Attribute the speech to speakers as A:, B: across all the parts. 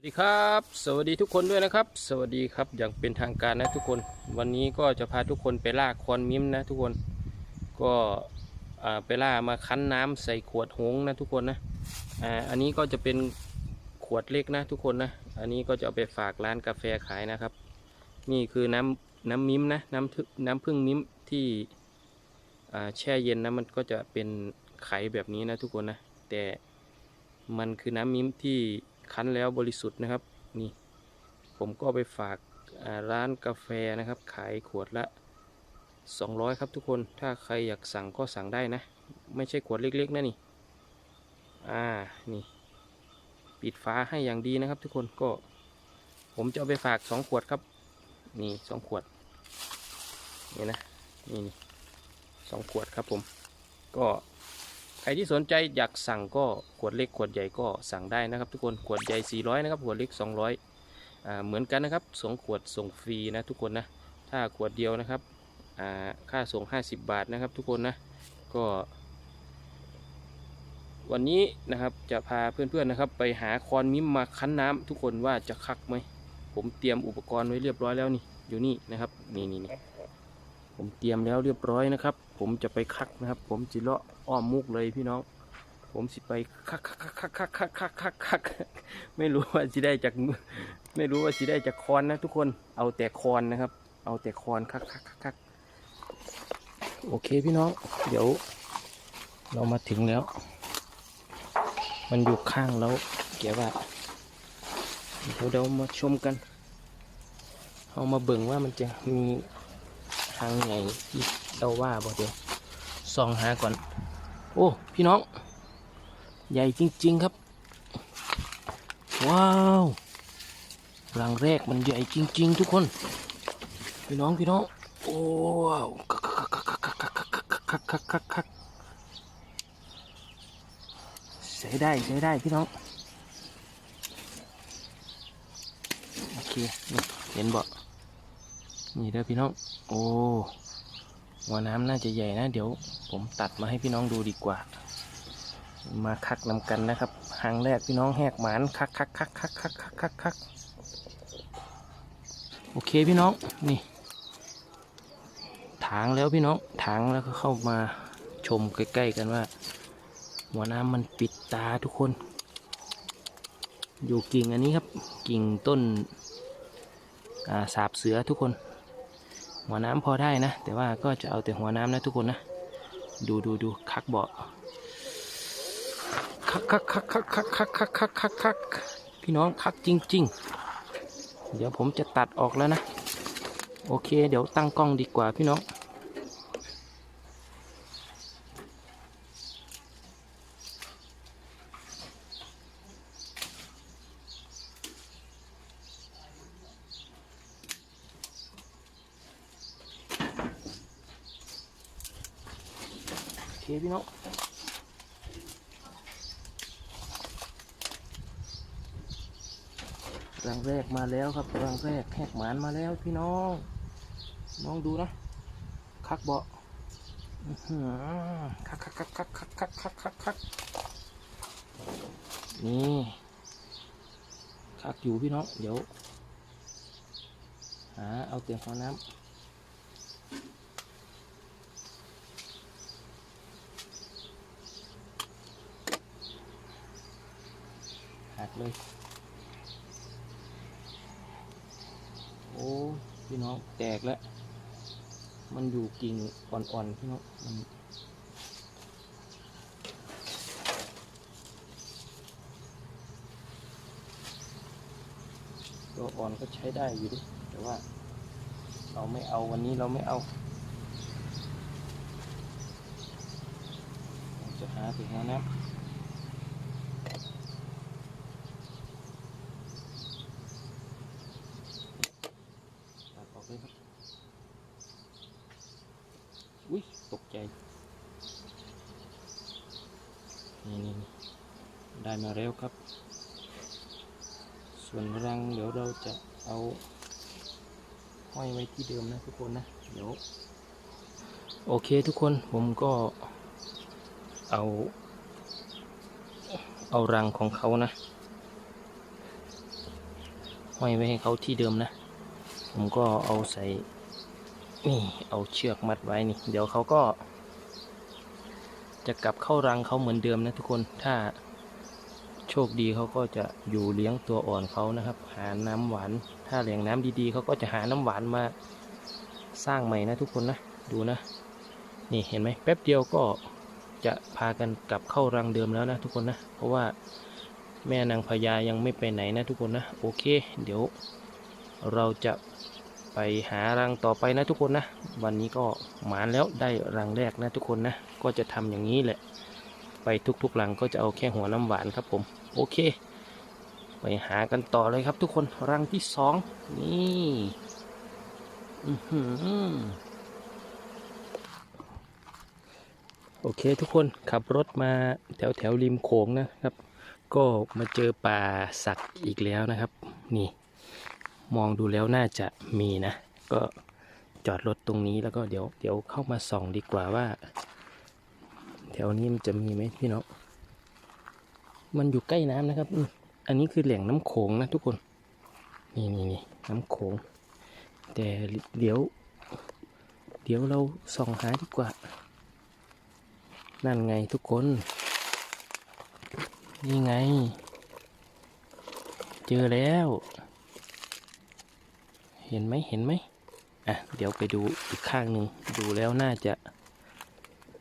A: สวัสดีครับ สวัสดีทุกคนด้วยนะครับ สวัสดีครับอย่างเป็นทางการนะทุกคน วันนี้ก็จะพาทุกคนไปล่าคอนมิมนะทุกคนก็ไปล่ามาคั้นน้ำใส่ขวดหงนะทุกคนนะอ่าอันนี้ก็จะเป็นขวดเล็กนะทุกคนนะอันนี้ก็จะเอาไปฝากร้านกาแฟขายนะครับ นี่คือน้ำน้ำมิมนะน้ำทึน้ำผึ้งมิมที่แช่เย็นนะมันก็จะเป็นไขแบบนี้นะทุกคนนะแต่มันคือน้ำมิมที่ คั้นแล้วบริสุทธิ์นะครับนี่ผมก็ไปฝากร้านกาแฟนะครับ ขายขวดละ 200 ครับทุกคนถ้าใครอยากสั่งก็สั่งได้นะ ไม่ใช่ขวดเล็กๆนะนี่อ่านี่ ปิดฝาให้อย่างดีนะครับ ทุกคนก็ ผมจะเอาไปฝาก 2 ขวดครับ นี่สองขวดนี่นะนี่นี่สองขวดครับผม ก็ ใครที่สนใจอยากสั่งก็ขวดเล็กขวดใหญ่ก็สั่งได้นะครับ ทุกคนขวดใหญ่ 400 นะครับขวดเล็ก 200อ่าเหมือนกันนะครับสองขวดส่งฟรีนะทุกคนนะถ้าขวดเดียวนะครับอ่าค่าส่ง 50 บาทนะครับ ทุกคนนะก็ วันนี้นะครับจะพาเพื่อนๆนะครับ ไปหาคอนมิมมาคั้นน้ำทุกคนว่าจะคักไหมผมเตรียมอุปกรณ์ไว้เรียบร้อยแล้วนี่อยู่นี่นะครับนี่นี่ ผมเตรียมแล้วเรียบร้อยนะครับ ผมจะไปคักนะครับ ผมจิเลาะอ้อมมุกเลยพี่น้อง ผมสิไปคักคักคักคักคักคักคักคักไม่รู้ว่าสิได้จากไม่รู้ว่าสิได้จากคอนนะทุกคนเอาแต่คอนนะครับ เอาแต่คอนคักคักคักคักโอเคพี่น้อง เดี๋ยว เรามาถึงแล้ว มันอยู่ข้างแล้วเกี่ยวว่าเดี๋ยวเรามาชมกัน เอามาเบิ่งว่ามันจะมี ทางไงที่เราว่าบอกเดี๋ยวส่องหาก่อน โอ้ พี่น้อง ใหญ่จริง ๆ ครับ ว้าวรังแรกมันใหญ่จริง ๆ ทุกคน พี่น้องพี่น้องโอ้ว้าวเสียได้เสียได้พี่น้อง โอเค เห็นบ่ นี่เด้อพี่น้อง โอ้หัวน้ำน่าจะใหญ่นะ เดี๋ยวผมตัดมาให้พี่น้องดูดีกว่า มาคักนำกันนะครับหางแรกพี่น้องแหกหมานคักคักคักคักคักคักคักคักโอเคพี่น้องนี่ถางแล้วพี่น้องถางแล้วก็เข้ามาชมใกล้ๆกันว่า หัวน้ำมันปิดตาทุกคน อยู่กิ่งอันนี้ครับ กิ่งต้นสาบเสือทุกคน หัวน้ำพอได้นะ แต่ว่าก็จะเอาแต่หัวน้ำนะทุกคนนะ ดูดูดูคักเบาะคักคักคักคักคักคักคักคักคักคักพี่น้องคักจริง ๆ เดี๋ยวผมจะตัดออกแล้วนะ โอเค เดี๋ยวตั้งกล้องดีกว่าพี่น้อง เน้องรังแรกมาแล้วครับรังแรกแหกหมานมาแล้วพี่น้อง น้องดูนะ คักเบาคักคักคักคักคักคักคักคักคักนี่คักอยู่พี่น้อง เดี๋ยว หา เอาเตียงหัวน้ำ เลย โอ้พี่น้องแตกแล้ว มันอยู่กิ่งอ่อนๆพี่น้องมันตัวอ่อนก็ใช้ได้อยู่ดิ แต่ว่า เราไม่เอาวันนี้เราไม่เอาจะหาถึงหัวน้ำ ตัดออกเลยครับ อุ้ยตกใจ นี่นี่นี่ ได้มาแล้วครับ ส่วนรังเดี๋ยวเราจะเอาห้อยไว้ที่เดิมนะทุกคนนะ เดี๋ยว โอเคทุกคนผมก็เอา เอารังของเขานะ ห้อยไว้ให้เขาที่เดิมนะ ผมก็เอาใส่นี่เอาเชือกมัดไว้นี่ เดี๋ยวเขาก็ จะกลับเข้ารังเขาเหมือนเดิมนะทุกคนถ้า โชคดีเขาก็จะอยู่เลี้ยงตัวอ่อนเขานะครับ หาน้ำหวาน ถ้าแหล่งน้ำดีๆเขาก็จะหาน้ำหวานมาสร้างใหม่นะทุกคนนะ ดูนะ นี่เห็นไหมแป๊บเดียวก็จะพากันกลับเข้ารังเดิมแล้วนะทุกคนนะ เพราะว่าแม่นางพญายังไม่ไปไหนนะทุกคนนะ โอเค เดี๋ยวเราจะไปหารังต่อไปนะทุกคนนะ วันนี้ก็หมานแล้วได้รังแรกนะทุกคนนะ ก็จะทำอย่างนี้แหละ ไปทุกๆรังก็จะเอาแค่หัวน้ำหวานครับผม โอเค ไปหากันต่อเลยครับทุกคนรังที่สองนี่โอเคทุกคนขับรถมาแถวแถวริมโขงนะครับ ก็มาเจอป่าสักอีกแล้วนะครับ นี่ มองดูแล้วน่าจะมีนะ ก็จอดรถตรงนี้แล้วก็เดี๋ยวเดี๋ยวเข้ามาส่องดีกว่าว่า แถวนี้มันจะมีไหมพี่น้อง มันอยู่ใกล้น้ำนะครับ อันนี้คือแหล่งน้ำโขงนะทุกคน นี่นี่นี่น้ำโขง แต่เดี๋ยว เดี๋ยวเราส่องหาดีกว่า นั่นไงทุกคน นี่ไง เจอแล้ว เห็นไหมเห็นไหมอะ เดี๋ยวไปดูอีกข้างหนึ่งดูแล้วน่าจะ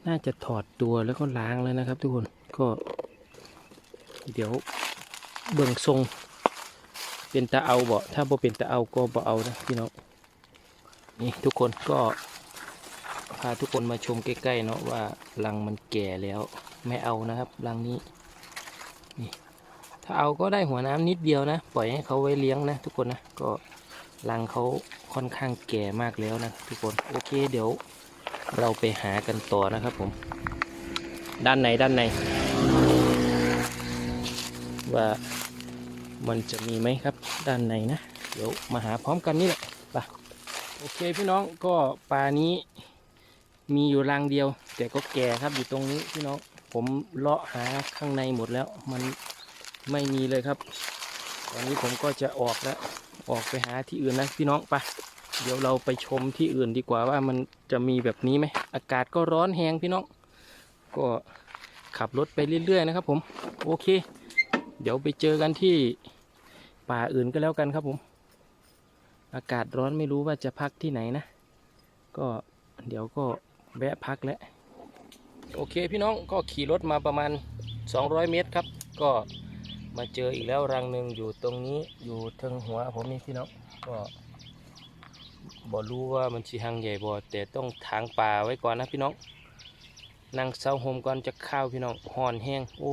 A: น่าจะถอดตัวแล้วก็ล้างแล้วนะครับ ทุกคน ก็ เดี๋ยวเบิ่งทรงเป็นตาเอาบ่ถ้าบ่เป็นตาเอาก็บ่เอานะพี่น้องนี่ทุกคนก็พาทุกคนมาชมใกล้ๆเนาะว่ารังมันแก่แล้วไม่เอานะครับรังนี้นี่ถ้าเอาก็ได้หัวน้ำนิดเดียวนะ ปล่อยให้เขาไว้เลี้ยงนะ ทุกคนนะก็รังเขาค่อนข้างแก่มากแล้วนะทุกคนโอเคเดี๋ยวเราไปหากันต่อนะครับผม ด้านในด้านใน ว่ามันจะมีไหมครับด้านในนะ เดี๋ยวมาหาพร้อมกันนี่แหละไปโอเคพี่น้องก็ปลานี้มีอยู่รังเดียว แต่ก็แก่ครับอยู่ตรงนี้พี่น้องผมเลาะหาข้างในหมดแล้ว มันไม่มีเลยครับ ตอนนี้ผมก็จะออกแล้ว ออกไปหาที่อื่นนะพี่น้องไปเดี๋ยวเราไปชมที่อื่นดีกว่าว่ามันจะมีแบบนี้ไหมอากาศก็ร้อนแหงพี่น้อง ก็ขับรถไปเรื่อยๆนะครับผม โอเค เดี๋ยวไปเจอกันที่ป่าอื่นก็แล้วกันครับผม อากาศร้อนไม่รู้ว่าจะพักที่ไหนนะ ก็เดี๋ยวก็แวะพักแล้ว โอเคพี่น้องก็ขี่รถมาประมาณ 200 เมตรครับ ก็มาเจออีกแล้วรังหนึ่งอยู่ตรงนี้อยู่ทิงหัวผมนี่พี่น้องก็บ่รู้ว่ามันชีหังใหญ่บ่แต่ต้องถางป่าไว้ก่อนนะพี่น้องนั่งเสาโฮมก่อนจะข้าวพี่น้องห่อนแห้งโอ้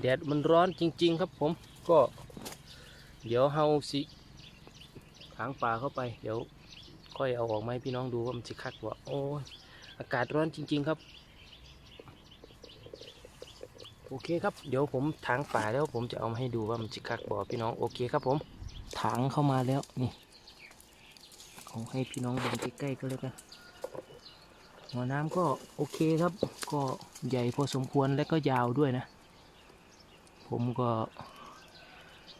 A: แดดมันร้อนจริง ๆ ครับผมก็ เดี๋ยวเฮาสิถางป่าเข้าไป เดี๋ยวค่อยเอาออกมาให้พี่น้องดูว่ามันสิคักบ่โอ้ยอากาศร้อนจริง ๆ ครับ โอเคครับ เดี๋ยวผมถางป่าแล้วผมจะเอามาให้ดูว่ามันสิคักบ่พี่น้องโอเคครับผมถางเข้ามาแล้วนี่เอาให้พี่น้องดินใกล้ๆก็แล้วกันหัวน้ำก็โอเคครับ ก็ใหญ่พอสมควรและก็ยาวด้วยนะ ผมก็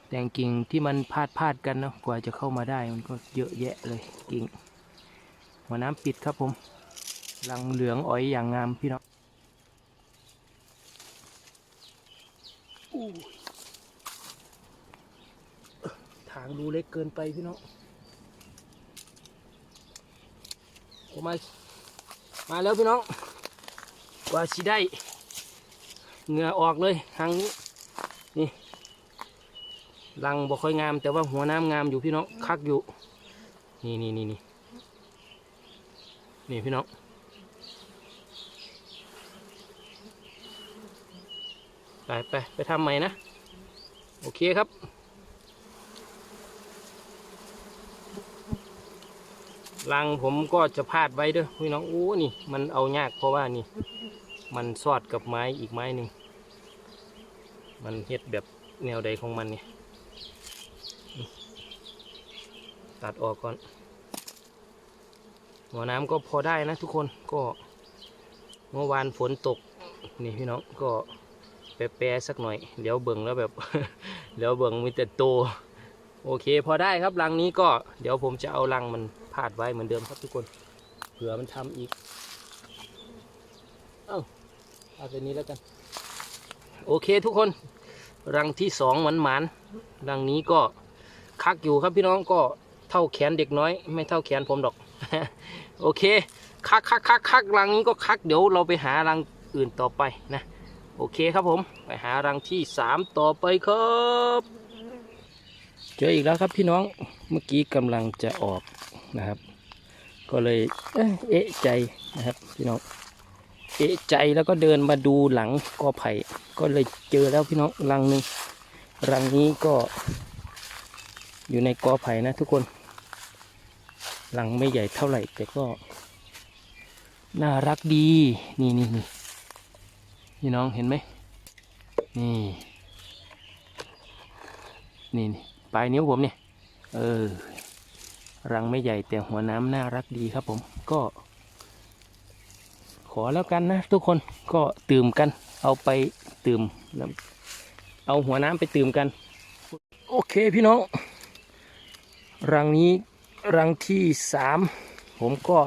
A: แต่งกิ่งที่มันพาดพาดกันเนาะกว่าจะเข้ามาได้มันก็เยอะแยะเลยกิ่งหัวน้ำปิดครับผมรังเหลืองอ้อยอย่างงามพี่น้องทางดูเล็กเกินไปพี่น้องผมมามาแล้วพี่น้อง กว่าสิได้ เหงื่อออกเลยทางนี้ นี่รังบ่ค่อยงาม แต่ว่าหัวน้ำงามอยู่พี่น้องคักอยู่ นี่นี่นี่นี่นี่พี่น้องไปไปไปทำใหม่นะ โอเคครับรังผมก็จะพาดไว้เด้อพี่น้องโอ้นี่ มันเอายากเพราะว่านี่ มันสอดกับไม้อีกไม้หนึ่ง มันเฮ็ดแบบแนวใดของมันเนี่ยตัดออกก่อน หัวน้ำก็พอได้นะทุกคนก็เมื่อวานฝนตกนี่พี่น้องก็แปรๆสักหน่อยเดี๋ยวเบิ่งแล้วแบบเดี๋ยวเบิ่งมีแต่โต โอเค พอได้ครับรังนี้ก็เดี๋ยวผมจะเอารังมันพาดไว้เหมือนเดิมครับทุกคนเผื่อมันทำอีก เอ้าเอาตัวนี้แล้วกัน โอเคทุกคน รังที่สองหมันหมันๆรังนี้ก็คักอยู่ครับพี่น้องก็เท่าแขนเด็กน้อย ไม่เท่าแขนผมดอก โอเค คักคักคักคักรังนี้ก็คักเดี๋ยวเราไปหารังอื่นต่อไปนะ โอเคครับผมไปหารังที่สามต่อไปครับเจออีกแล้วครับพี่น้องเมื่อกี้กำลังจะออกนะครับ ก็เลยเอ๊ะใจนะครับพี่น้อง เอะใจแล้วก็เดินมาดูหลังกอไผ่ก็เลยเจอแล้วพี่น้องรังหนึ่งรังนี้ก็ อยู่ในกอไผ่นะทุกคนรังไม่ใหญ่เท่าไหร่ แต่ก็ น่ารักดี นี่นี่นี่พี่น้องเห็นไหมนี่นี่นี่ปลายนิ้วผมเนี่ย เออ รังไม่ใหญ่แต่หัวน้ำน่ารักดีครับผมก็ ขอแล้วกันนะทุกคนก็ตื่มกัน เอาไปตื่มน้ำเอาหัวน้ำไปตื่มกัน โอเคพี่น้อง รังนี้รังที่สามผมก็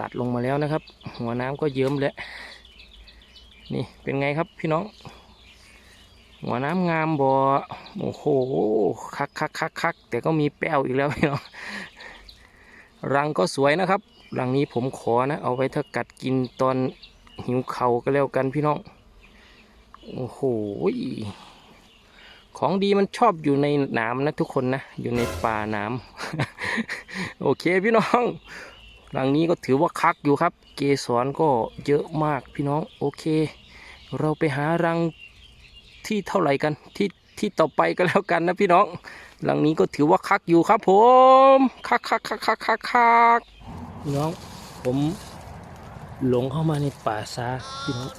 A: ตัดลงมาแล้วนะครับ หัวน้ำก็เยิ้มแล้วนี่เป็นไงครับพี่น้อง หัวน้ำงามบ่โอ้โหคักคักคักคักแต่ก็มีแป้วอีกแล้วพี่น้องรังก็สวยนะครับ รังนี้ผมขอนะ เอาไว้ถ้ากัดกินตอนหิวเข่าก็แล้วกันพี่น้อง โอ้โห ของดีมันชอบอยู่ในหนามนะทุกคนนะ อยู่ในป่าหนาม โอเคพี่น้องรังนี้ก็ถือว่าคักอยู่ครับ เกสรก็เยอะมากพี่น้อง โอเค เราไปหารังที่เท่าไหร่กันที่ที่ต่อไปก็แล้วกันนะพี่น้อง หลังนี้ก็ถือว่าคักอยู่ครับผม คักคักคักคักคักคัก พี่น้อง ผมหลงเข้ามาในป่าซาพี่น้อง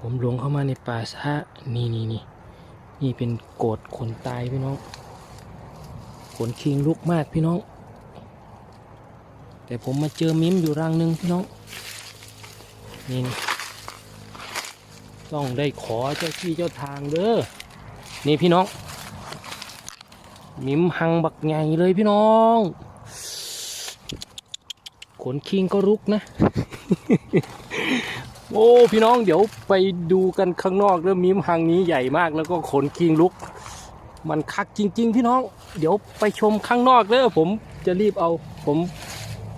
A: ผมหลงเข้ามาในป่าซานี่นี่นี่นี่เป็นโกดขนตายพี่น้อง ขนคิงลุกมากพี่น้อง แต่ผมมาเจอมิ้มอยู่รังหนึ่งพี่น้องนี่นี่ต้องได้ขอเจ้าที่เจ้าทางเด้อ นี่พี่น้อง มิมหังบักใหญ่เลยพี่น้อง ขนคิงก็รุกนะ โอ้ พี่น้องเดี๋ยวไปดูกันข้างนอกเรื่องมิมหังนี้ใหญ่มากแล้วก็ขนคิงลุก มันคักจริง ๆ พี่น้อง เดี๋ยวไปชมข้างนอกเด้อผมจะรีบเอาผม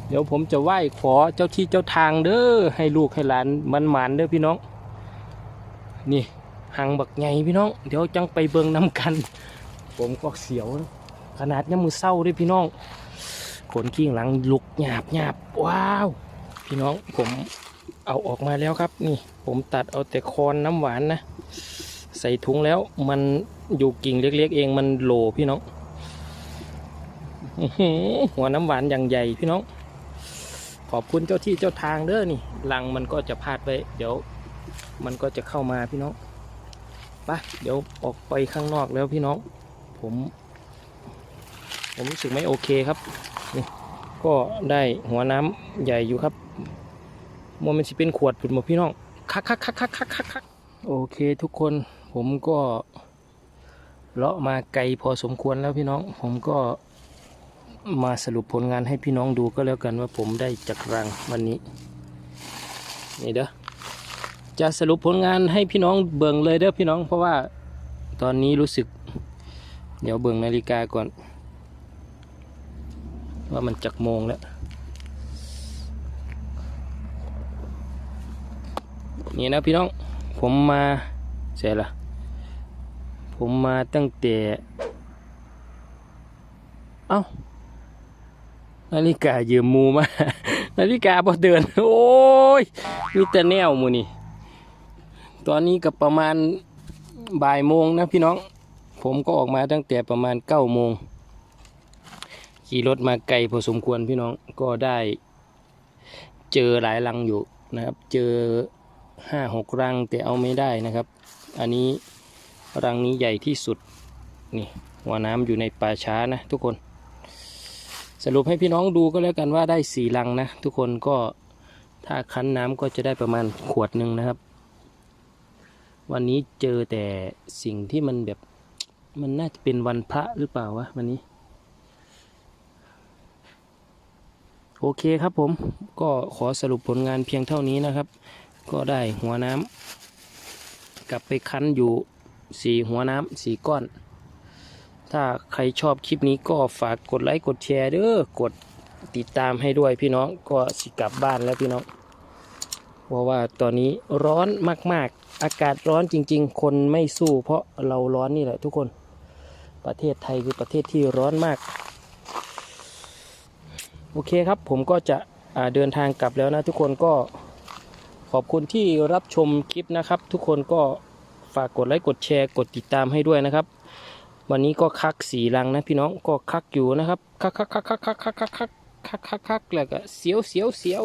A: เดี๋ยวผมจะไหว้ขอเจ้าที่เจ้าทางเด้อให้ลูกให้หลานมันหมานเด้อพี่น้อง นี่หังบักใหญ่พี่น้อง เดี๋ยวจังไปเบิงน้ำกัน ผมก็เสียว ขนาดนี้มือเศร้าด้วยพี่น้อง ขนขี้หลังลุกหยาบหยาบว้าว พี่น้องผมเอาออกมาแล้วครับ นี่ผมตัดเอาแต่คอนน้ำหวานนะ ใส่ถุงแล้วมันอยู่กิ่งเล็กๆเองมันโหลพี่น้องหัวน้ำหวานอย่างใหญ่พี่น้อง ขอบคุณเจ้าที่เจ้าทางเด้อนี่ลังมันก็จะพาดไปเดี๋ยว มันก็จะเข้ามาพี่น้องไปเดี๋ยวออกไปข้างนอกแล้วพี่น้อง ผม ผมรู้สึกไม่โอเคครับ ก็ได้หัวน้ำใหญ่อยู่ครับมมันสิเป็นขวดผุดหมดพี่น้องคักคักคักคักคักคักคักโอเคทุกคนผมก็เลาะมาไกลพอสมควรแล้วพี่น้อง ผมก็มาสรุปผลงานให้พี่น้องดูก็แล้วกันว่าผมได้จากรังวันนี้ นี่เด้อจะสรุปผลงานให้พี่น้องเบิ่งเลยเด้อพี่น้อง เพราะว่าตอนนี้รู้สึก เดี๋ยวเบิ่งนาฬิกาก่อน ว่ามันจักโมงแล้ว นี่นะพี่น้อง ผมมาเสร็จละผมมาตั้งแต่เอ้านาฬิกายืมมูมา นาฬิกาพอเดิน โอ้ย มีแต่แนวมูนี่ ตอนนี้ก็ประมาณบ่ายโมงนะพี่น้อง ผมก็ออกมาตั้งแต่ประมาณเก้าโมง ขี่รถมาไกลพอสมควรพี่น้องก็ได้ เจอหลายรังอยู่นะครับ เจอห้าหกรังแต่เอาไม่ได้นะครับ อันนี้รังนี้ใหญ่ที่สุดนี่หัวน้ำอยู่ในป่าช้านะทุกคน สรุปให้พี่น้องดูก็แล้วกันว่าได้สี่รังนะทุกคนก็ถ้าคั้นน้ำก็จะได้ประมาณขวดหนึ่งนะครับ วันนี้เจอแต่สิ่งที่มันแบบมันน่าจะเป็นวันพระหรือเปล่าวะวันนี้ โอเคครับผมก็ขอสรุปผลงานเพียงเท่านี้นะครับ ก็ได้หัวน้ำกลับไปคั้นอยู่สี่หัวน้ำสี่ก้อน ถ้าใครชอบคลิปนี้ก็ฝากกดไลค์กดแชร์เด้อกดติดตามให้ด้วยพี่น้องก็สิกลับบ้านแล้วพี่น้องเพราะว่าตอนนี้ร้อนมาก ๆ อากาศร้อนจริง ๆ คนไม่สู้เพราะเราร้อนนี่แหละทุกคน ประเทศไทยคือประเทศที่ร้อนมาก โอเคครับผมก็จะเดินทางกลับแล้วนะทุกคนก็ขอบคุณที่รับชมคลิปนะครับ ทุกคนก็ฝากกดไลค์กดแชร์กดติดตามให้ด้วยนะครับ วันนี้ก็คักสีลังนะพี่น้องก็คักอยู่นะครับคักคักคักคักคักคักคักคักคักคักแล้วก็เสียวเสียวเสียว